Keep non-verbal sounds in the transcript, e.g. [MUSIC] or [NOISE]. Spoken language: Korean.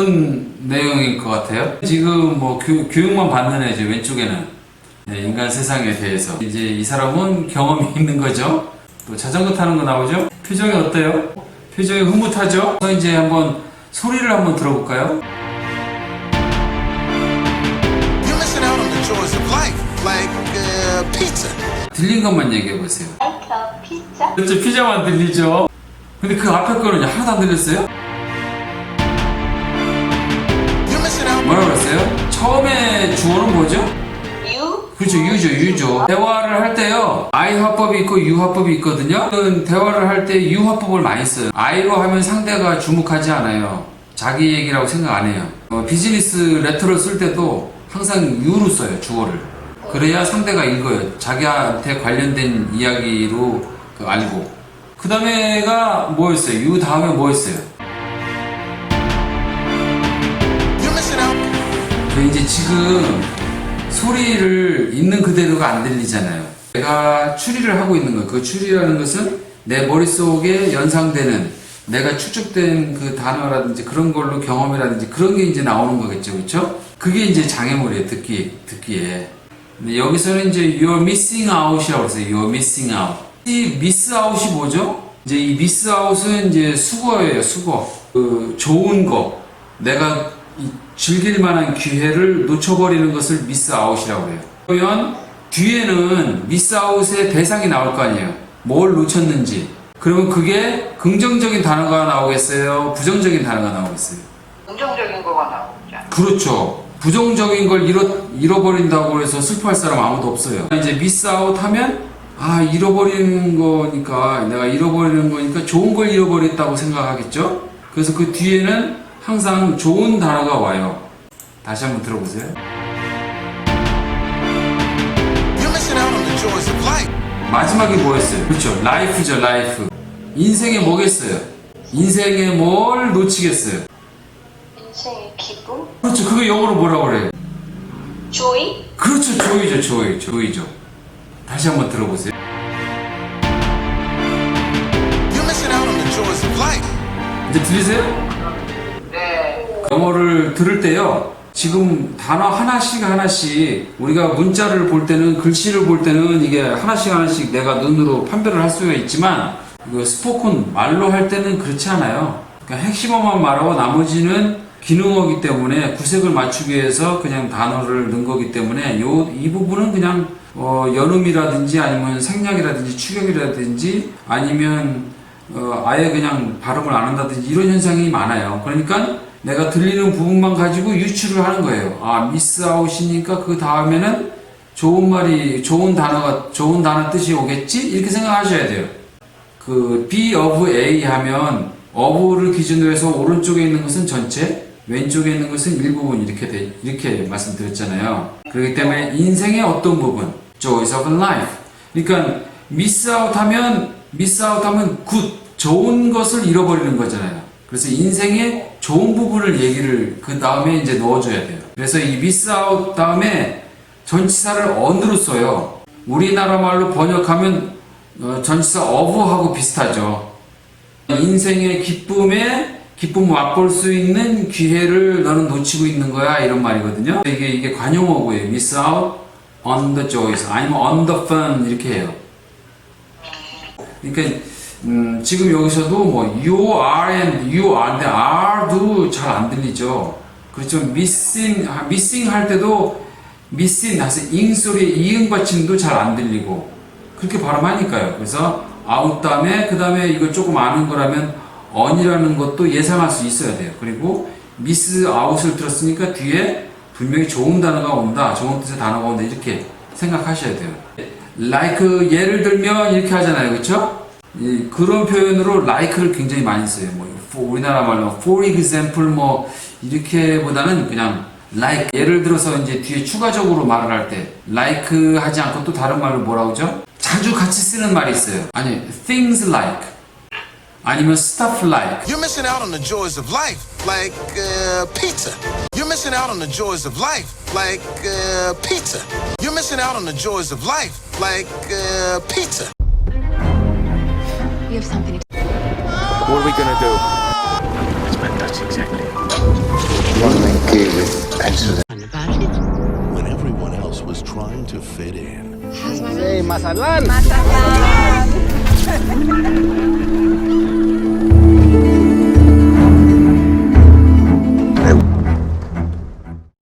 어떤 내용일 것 같아요? 지금 뭐 교, 교육만 받는 애죠 왼쪽에는 네, 인간 세상에 대해서 이제 이 사람은 경험이 [LAUGHS] 있는 거죠. 또 자전거 타는 거 나오죠? 표정이 어때요? 표정이 흐뭇하죠? 그래서 이제 한번 소리를 한번 들어볼까요? You're missing out on the joys of life, like uh, pizza. 들린 것만 얘기해 보세요. like a pizza. 그렇죠 피자만 들리죠. 근데 그 앞에 거는 하나도 안 들렸어요? 주어는 뭐죠? You 그렇죠, 유죠, 유죠. 대화를 할 때요, I 화법이 있고 U 화법이 있거든요. 저는 대화를 할 때 U 화법을 많이 써요. I로 하면 상대가 주목하지 않아요. 자기 얘기라고 생각 안 해요. 어, 비즈니스 레터를 쓸 때도 항상 U로 써요, 주어를. 그래야 상대가 읽어요. 자기한테 관련된 이야기로 그 알고. 그 다음에가 뭐였어요? U 다음에 뭐였어요? 이제 지금 소리를 있는 그대로가 안 들리잖아요. 내가 추리를 하고 있는 거예요. 그 추리라는 것은 내 머릿속에 연상되는 내가 추측된 그 단어라든지 그런 걸로 경험이라든지 그런 게 이제 나오는 거겠죠. 그렇죠? 그게 이제 장애물이에요. 듣기, 듣기에. 근데 여기서는 이제 you're missing out이라고 했어요. you're missing out. 이 miss out이 뭐죠? 이제 이 miss out은 이제 수거예요. 수거. 그 좋은 거. 내가 이 즐길 만한 기회를 놓쳐버리는 것을 out이라고 해요. 그러면 뒤에는 out의 대상이 나올 거 아니에요. 뭘 놓쳤는지. 그러면 그게 긍정적인 단어가 나오겠어요? 부정적인 단어가 나오겠어요? 긍정적인 거가 나오죠. 그렇죠. 부정적인 걸 잃어, 잃어버린다고 해서 슬퍼할 사람 아무도 없어요. 이제 미스아웃 하면, 아, 잃어버리는 거니까, 내가 잃어버리는 거니까 좋은 걸 잃어버렸다고 생각하겠죠? 그래서 그 뒤에는 항상 좋은 단어가 와요. 다시 한번 들어보세요. You're missing out on the joys of life. 마지막에 뭐였어요? 그렇죠. 라이프죠, 라이프. 인생에 뭐겠어요? 인생에 뭘 놓치겠어요? 인생의 기쁨, 그렇죠. 그거 영어로 뭐라고 그래요? joy, 그렇죠. 조이죠, 조이. 조이죠. 다시 한번 들어보세요. You're missing out on the joys of life. 이제 들리세요? 네. 영어를 들을 때요. 지금 단어 하나씩 하나씩 우리가 문자를 볼 때는 글씨를 볼 때는 이게 하나씩 하나씩 내가 눈으로 판별을 할 수가 있지만 이거 스포큰 말로 할 때는 그렇지 않아요. 그러니까 핵심어만 말하고 나머지는 기능어기 때문에 구색을 맞추기 위해서 그냥 단어를 넣은 거기 때문에 요 이 부분은 그냥 어, 연음이라든지 아니면 생략이라든지 추격이라든지 아니면 어, 아예 그냥 발음을 안 한다든지 이런 현상이 많아요. 그러니까 내가 들리는 부분만 가지고 유추를 하는 거예요. 아, 미스아웃이니까 그 다음에는 좋은 말이, 좋은 단어가, 좋은 단어 뜻이 오겠지? 이렇게 생각하셔야 돼요. 그 be of A 하면 of를 기준으로 해서 오른쪽에 있는 것은 전체, 왼쪽에 있는 것은 일부분 이렇게 돼, 이렇게 말씀드렸잖아요. 그렇기 때문에 인생의 어떤 부분, joys of life. 그러니까 miss out 하면 miss out 하면 good, 좋은 것을 잃어버리는 거잖아요. 그래서 인생의 좋은 부분을 얘기를 그 다음에 이제 넣어줘야 돼요. 그래서 이 out 다음에 전치사를 on으로 써요. 우리나라 말로 번역하면 어, 전치사 of하고 비슷하죠. 인생의 기쁨에 기쁨 맛볼 수 있는 기회를 너는 놓치고 있는 거야 이런 말이거든요. 이게 이게 관용어고예요. miss out on the joys 아니면 on the fun 이렇게 해요. 그러니까 음, 지금 여기서도 뭐 you are and you are인데 are도 잘 안 들리죠. 그렇죠. missing missing 할 때도 missing 하서 잉 소리 이응 받침도 잘 안 들리고 그렇게 발음하니까요. 그래서 out 다음에 그 다음에 이걸 조금 아는 거라면 on이라는 것도 예상할 수 있어야 돼요. 그리고 miss out을 들었으니까 뒤에 분명히 좋은 단어가 온다, 좋은 뜻의 단어가 온다 이렇게 생각하셔야 돼요. like 예를 들면 이렇게 하잖아요, 그렇죠? 이, 그런 표현으로 like를 굉장히 많이 써요. 뭐 for, 우리나라 말로 for example 뭐 이렇게보다는 그냥 like 예를 들어서 이제 뒤에 추가적으로 말을 할 때 like 하지 않고 또 다른 말로 뭐라고 하죠? 자주 같이 쓰는 말이 있어요. 아니 things like 아니면 stuff like You're missing out on the joys of life, like uh, pizza. You're missing out on the joys of life, like uh, pizza. You're missing out on the joys of life, like uh, pizza. You have something to What are we gonna do? It's my touch, exactly One Running key with accident. When everyone else was trying to fit in. How's my Hey, Mazatlan! Mazatlan! [LAUGHS]